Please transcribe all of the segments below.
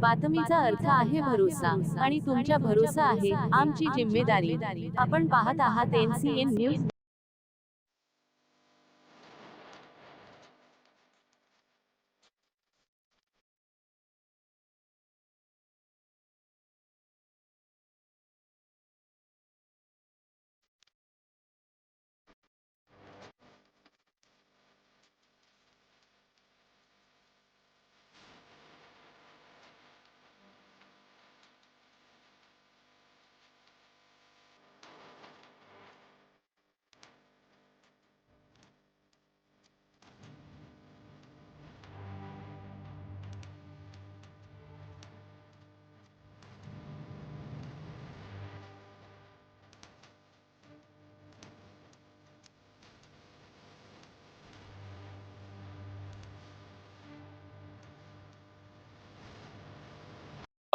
बातमीचा अर्थ आहे भरोसा आणि तुमच्या भरोसा आहे आमची जिम्मेदारी. आपण पाहत आहात एनसीएन न्यूज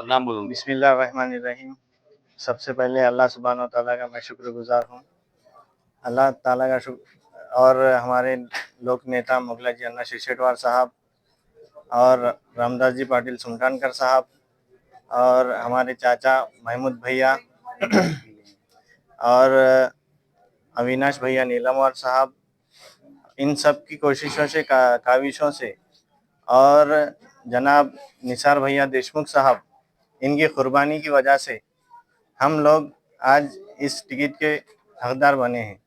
नाम बोलूँगी बिस्मिल्लाहिर्रहमानिर्रहीम। सबसे पहले अल्लाह सुबहान ताला का मैं शुक्रगुजार हूँ। अल्लाह ताला का शुक्र और हमारे लोक नेता मुगला जी अन्ना शिरशेटवार साहब और रामदास जी पाटिल सुल्तानकर साहब और हमारे चाचा महमूद भैया और अविनाश भैया नीलमवार साहब इन सब की कोशिशों से का, काविशों से और जनाब निसार भैया देशमुख साहब इनकी कुर्बानी की वजह से हम लोग आज इस टिकट के हकदार बने हैं।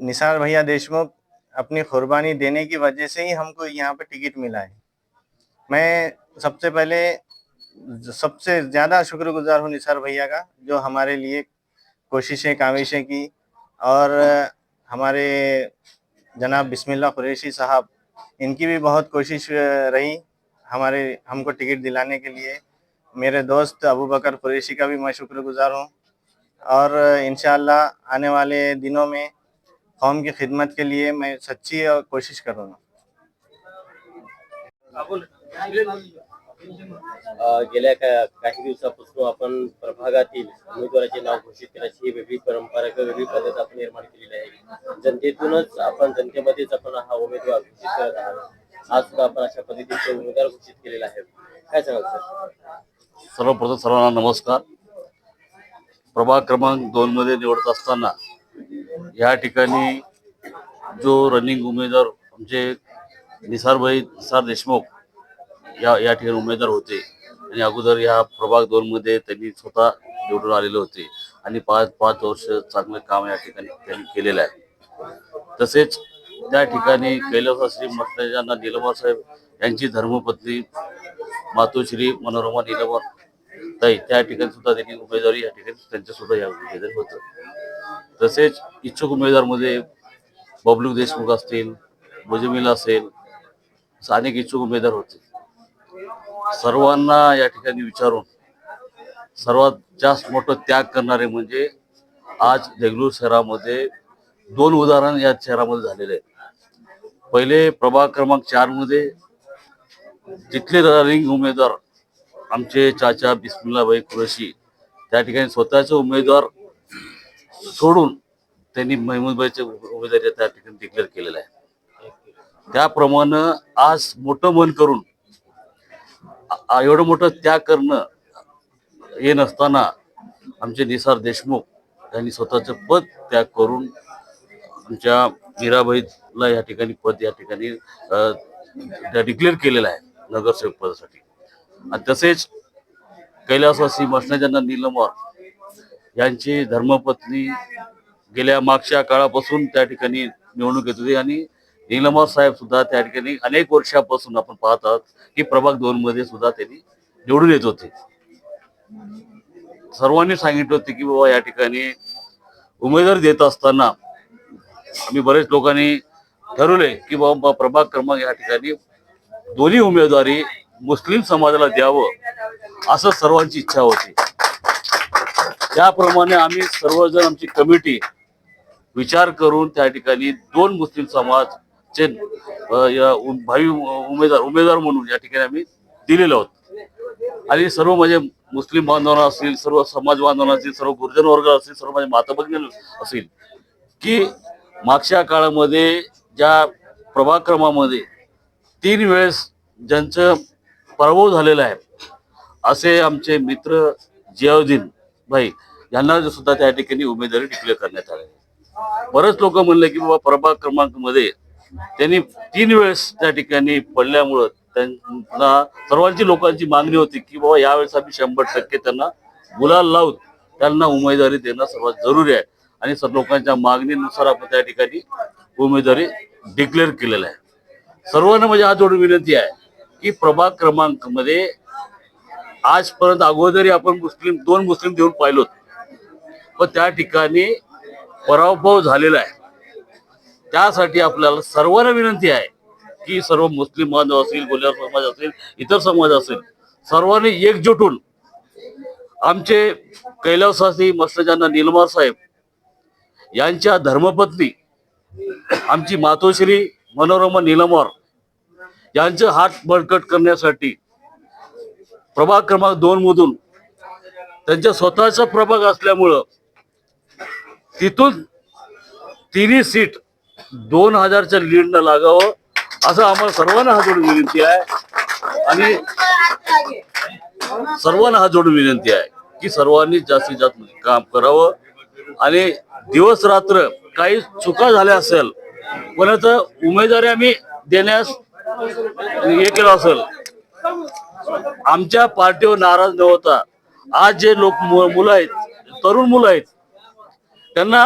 निसार भैया देशमुख अपनी कुर्बानी देने की वजह से ही हमको यहाँ पर टिकट मिला है। मैं सबसे पहले सबसे ज़्यादा शुक्रगुजार हूँ निसार भैया का, जो हमारे लिए कोशिशें, काविशें की और हमारे जनाब बिस्मिल्लाह कुरैशी साहब, इनकी भी बहुत कोशिश रही हमारे, हमको टिकट दिलाने के लिए। मेरे दोस्त अबू बकर कुरैशी का भी मैं शुक्रगुजार हूँ। और, इंशाल्लाह, आने वाले दिनों में कौम की खिदमत के लिए मैं सच्ची और कोशिश करूँगा। घोषित निर्माण हा उमेदवार घोषित सर्वप्रथम सर्वांना नमस्कार. प्रभाग क्रमांक दोन मध्ये निवडत असताना या ठिकाणी जो रनिंग उमेदवार आमचे निसारभाई निसार देशमुख या या ठिकाणी उमेदवार होते. आणि अगोदर या प्रभाग दोन मध्ये त्यांनी स्वतः निवडून आलेले होते. आणि पाच पाच वर्ष चांगलं काम या ठिकाणी त्यांनी केलेलं आहे. तसेच त्या ठिकाणी कैलासवासी मस्ताजांना निलमवार साहेब यांची धर्मपत्नी मातोश्री मनोरमा निलमवार ताई त्या ठिकाणी सुद्धा त्यांनी उमेदवारी या ठिकाणी त्यांच्या सुद्धा या उमेदवारी होतं. तसेच इच्छुक उमेदवारमध्ये बबलू देशमुख असतील मुजमिल असेल असं अनेक इच्छुक उमेदवार होते. सर्वांना या ठिकाणी विचारून सर्वात जास्त मोठं त्याग करणारे म्हणजे आज देगलूर शहरामध्ये दोन उदाहरण या शहरामध्ये झालेले आहेत. पहिले प्रभाग क्रमांक चारमध्ये तिथले रनिंग उमेदवार आमचे चाचा बिस्मिल्लाबाई कुरशी त्या ठिकाणी स्वतःचे उमेदवार सोडून त्यांनी महमूदबाईचे उमेदवारी त्या ठिकाणी डिक्लेअर केलेला आहे. त्याप्रमाणे आज मोठं मन करून एवढं मोठं त्याग करणं हे नसताना आमचे निसार देशमुख यांनी स्वतःचं पद त्याग करून आमच्या मीराबाईला या ठिकाणी पद या ठिकाणी डिक्लेअर केलेलं आहे. नगरसेवक पदासाठी. आणि तसेच कैलासवासी मसनाजांना निलमवार यांची धर्मपत्नी गेल्या मागच्या काळापासून त्या ठिकाणी निवडणूक येत होती आणि निलमवार साहेब सुद्धा त्या ठिकाणी अनेक वर्षापासून आपण पाहत आहोत की प्रभाग दोन मध्ये सुद्धा त्यांनी निवडून येत होते. सर्वांनी सांगितलं होते की बाबा या ठिकाणी उमेदवार देत असताना आम्ही बरेच लोकांनी ठरवले की बाबा प्रभाग क्रमांक या ठिकाणी दोन्ही उमेदवारी मुस्लिम समाजाला द्यावं असं सर्वांची इच्छा होती. त्याप्रमाणे आम्ही सर्वजण आमची कमिटी विचार करून त्या ठिकाणी दोन मुस्लिम समाजचे चे भावी उमेदवार उमेदवार म्हणून या ठिकाणी आम्ही दिलेलो आहोत. आणि सर्व म्हणजे मुस्लिम बांधवांना असतील सर्व समाज बांधवांना असतील सर्व गुरुजन वर्ग असतील सर्व माझे माता असतील की मागच्या काळामध्ये ज्या प्रभाक्रमामध्ये तीन वेळेस ज्यांचं पराभव झालेला आहे असे आमचे मित्र जियाउद्दीन भाई यांना सुद्धा त्या ठिकाणी उमेदवारी डिक्लेअर करण्यात आली बरेच लोक म्हणले की बाबा प्रभाग क्रमांकमध्ये त्यांनी तीन वेळेस त्या ठिकाणी पडल्यामुळं त्यांना सर्वांची लोकांची मागणी होती की बाबा यावेळेस आम्ही शंभर टक्के त्यांना गुलाल लावून त्यांना उमेदवारी देणं सर्वात जरुरी आहे. आणि लोकांच्या मागणीनुसार आपण त्या ठिकाणी उमेदवारी डिक्लेअर केलेलं आहे. सर्वांना म्हणजे हात जोडून विनंती आहे की प्रभाग क्रमांकमध्ये आजपर्यंत अगोदरी आपण मुस्लिम दोन मुस्लिम देऊन पाहिलो पण त्या ठिकाणी पराभव झालेला आहे. त्यासाठी आपल्याला सर्वांना विनंती आहे की सर्व मुस्लिम बांधव असतील गोल्यार समाज असेल इतर समाज असेल सर्वांनी एकजुटून आमचे कैलासवासी मस्तजांना निलमार साहेब यांच्या धर्मपत्नी आमची मातोश्री मनोरमा निलमार यांचे हात बळकट करण्यासाठी प्रभाग क्रमांक दोन मधून त्यांच्या स्वतःचा प्रभाग असल्यामुळं तिथून तिन्ही सीट दोन हजारच्या लीडनं लागावं असं आम्हाला सर्वांना हा जोडून विनंती आहे. आणि सर्वांना हा जोडून विनंती आहे की सर्वांनी जास्तीत जास्त काम करावं. आणि दिवस रात्र काही चुका झाल्या असेल कोणाचं उमेदवारी आम्ही देण्यास हे केलं असेल. आमच्या पार्टीवर नाराज न होता आज जे लोक मुलं आहेत तरुण मुलं आहेत त्यांना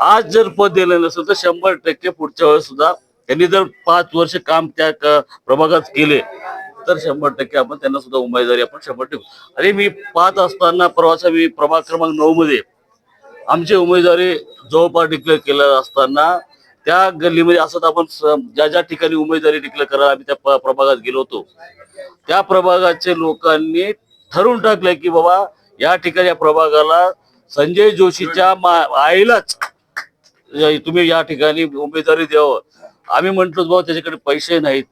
आज जर पद दिलं नसेल तर शंभर टक्के पुढच्या वेळेस सुद्धा त्यांनी जर पाच वर्ष काम त्या प्रभागात केले तर शंभर टक्के आपण त्यांना सुद्धा उमेदवारी आपण शंभर ठेवू आणि मी पाहत असताना प्रवासा मी प्रभाग क्रमांक नऊ मध्ये आमची उमेदवारी जवळपास डिक्लेअर केलं असताना त्या गल्लीमध्ये असत आपण ज्या ज्या ठिकाणी उमेदवारी डिक्लेअर करा आम्ही त्या प्रभागात गेलो होतो त्या प्रभागाचे लोकांनी ठरवून टाकलं की बाबा या ठिकाणी या प्रभागाला संजय जोशीच्या मा- आईलाच तुम्ही या ठिकाणी उमेदवारी द्यावं. आम्ही म्हंटलो बाबा त्याच्याकडे पैसे नाहीत.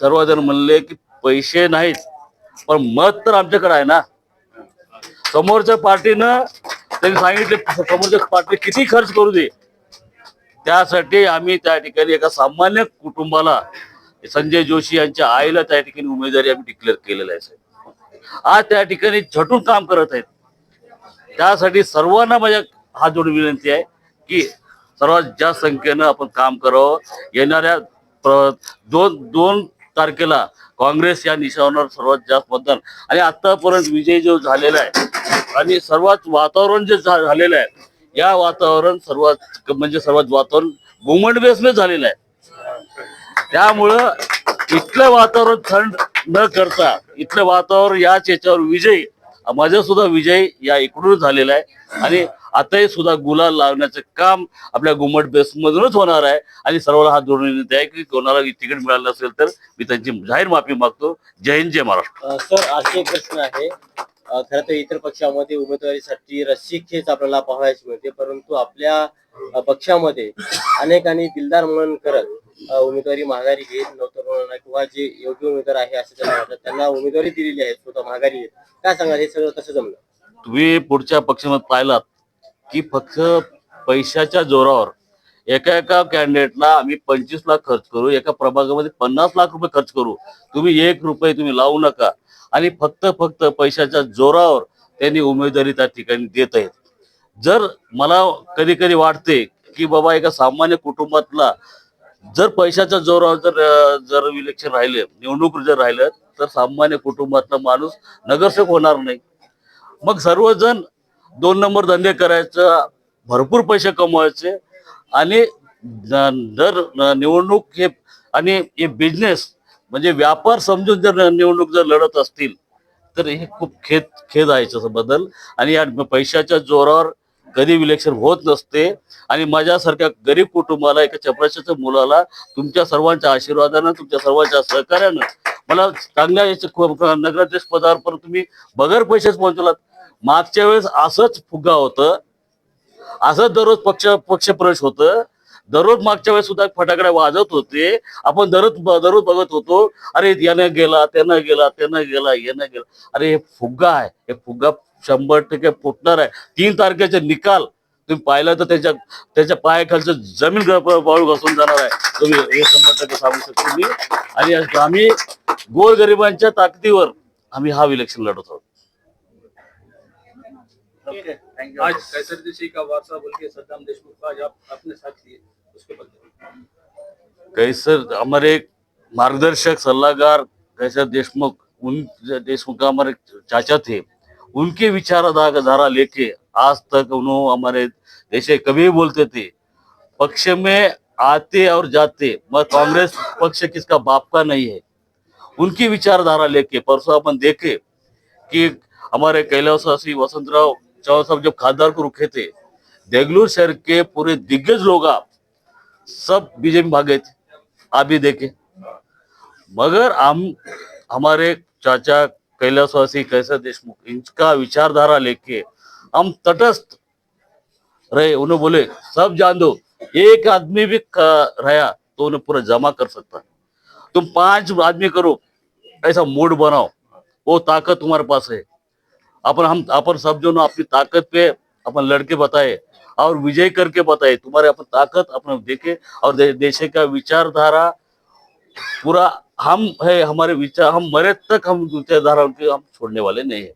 सर्वजण म्हणले की पैसे नाहीत पण मत तर आमच्याकडे आहे ना. समोरच्या पार्टीनं त्यांनी सांगितले समोरच्या पार्टी किती खर्च करू दे? त्यासाठी आम्ही त्या ठिकाणी एका सामान्य कुटुंबाला संजय जोशी यांच्या आईला त्या ठिकाणी उमेदवारी आम्ही डिक्लेअर केलेलं आहे साहेब. आज त्या ठिकाणी झटून काम करत आहेत. त्यासाठी सर्वांना माझ्या हात जोडून विनंती आहे की सर्वात जास्त संख्येनं आपण काम करावं. येणाऱ्या दोन दोन तारखेला काँग्रेस या निशाणावर सर्वात जास्त मतदान. आणि आतापर्यंत विजय जो झालेला आहे आणि सर्वात वातावरण जे झालेलं आहे या वातावरण सर्वात म्हणजे सर्वात वातावरण घुमंड बेसने झालेलं आहे. त्यामुळं इथलं वातावरण थंड न करता इथलं वातावरण याच याच्यावर विजय माझा सुद्धा विजय या इकडून झालेला आहे. आणि आताही सुद्धा गुलाल लावण्याचं काम आपल्या घुमट बेस मधूनच होणार आहे. आणि सर्वांना हा जोडून विनंती आहे की कोणाला तिकीट मिळालं असेल तर मी त्यांची जाहीर माफी मागतो. जय हिंद जय महाराष्ट्र. सर असे एक प्रश्न आहे. खरं तर इतर पक्षामध्ये उमेदवारीसाठी रस्सीखेच आपल्याला पाहायच मिळते परंतु आपल्या पक्षामध्ये अनेकांनी दिलदार म्हणून करत उमेदवारी माघारी घेत नवतरुणांना किंवा जे योग्य उमेदवार आहे असं त्यांना वाटत त्यांना उमेदवारी दिलेली आहे स्वतः माघारी घेत. काय सांगा हे सगळं कसं जमलं? तुम्ही पुढच्या पक्षामध्ये पाहिलात की फक्त पैशाच्या जोरावर एका एका कॅन्डिडेटला आम्ही पंचवीस लाख खर्च करू. एका प्रभागामध्ये पन्नास लाख रुपये खर्च करू. तुम्ही एक रुपये तुम्ही लावू नका. आणि फक्त फक्त पैशाच्या जोरावर त्यांनी उमेदवारी त्या ठिकाणी देत आहेत. जर मला कधी कधी वाटते की बाबा एका सामान्य कुटुंबातला जर पैशाच्या जोरावर जर जर इलेक्शन राहिले निवडणूक जर राहिलं तर सामान्य कुटुंबातला माणूस नगरसेवक होणार नाही. मग सर्वजण दोन नंबर धंदे करायचं भरपूर पैसे कमवायचे आणि जर निवडणूक हे आणि हे बिझनेस म्हणजे व्यापार समजून जर निवडणूक जर लढत असतील तर हे खूप खेद खेद आहे याच्याबद्दल. आणि या पैशाच्या जोरावर कधी इलेक्शन होत नसते. आणि माझ्यासारख्या गरीब कुटुंबाला एका चपराशाच्या मुलाला तुमच्या सर्वांच्या आशीर्वादानं तुमच्या सर्वांच्या सहकार्यानं मला चांगल्या याच्या नगराध्यक्ष पदावर पण तुम्ही बगर पैसेच पोहोचलात. मागच्या वेळेस असंच फुगा होतं. असं दररोज पक्ष पक्षप्रवेश होतं. दररोज मागच्या वेळेस सुद्धा फटाकडे वाजत होते. आपण दररोज दररोज बघत होतो अरे यानं गेला त्यानं गेला त्यानं गेला यानं गेला. अरे हे फुग्गा आहे हे फुग्गा शंभर टक्के फुटणार आहे. तीन तारखेचे निकाल. तुम्ही पाहिलं तर त्याच्या त्याच्या पायाखालचं जमीन ग- घासून जाणार आहे. तुम्ही हे शंभर टक्के सांगू शकतो मी. आणि आम्ही गोरगरिबांच्या ताकदीवर आम्ही हा इलेक्शन लढत आहोत. आज कैसर दिशी का वारसा बोल के सद्दाम देशमुख का आज आप अपने साथ लिए उसके बदले। कैसर हमारे मार्गदर्शक सलाहकार कैसर देशमुख उन देशमुख का हमारे चाचा थे उनके विचारधारा लेके आज तक उन्होंने हमारे देश कभी बोलते थे पक्ष में आते और जाते मगर कांग्रेस पक्ष किसका बाप का नहीं है। उनकी विचारधारा लेके परसों अपन देखे कि हमारे कैलाशवासी वसंतराव चौहान साहब जब खासदार को रुके थे देगलूर शहर के पूरे दिग्गज लोग आप सब बीजेपी भागे थे आप भी देखे। मगर हम हमारे चाचा कैलाशवासी कैसा देशमुख इनका विचारधारा लेके हम तटस्थ रहे उन्हें बोले सब जान दो एक आदमी भी रहा तो उन्हें पूरा जमा कर सकता। है तुम पांच आदमी करो ऐसा मूड बनाओ वो ताकत तुम्हारे पास है। अपन हम अपन सब जो अपनी ताकत पे अपन लड़के बताए और विजय करके बताए। तुम्हारे अपन ताकत अपन देखे और दे, देशे का विचारधारा पूरा हम है हमारे विचार हम मरे तक हम विचारधारा उनके हम छोड़ने वाले नहीं है।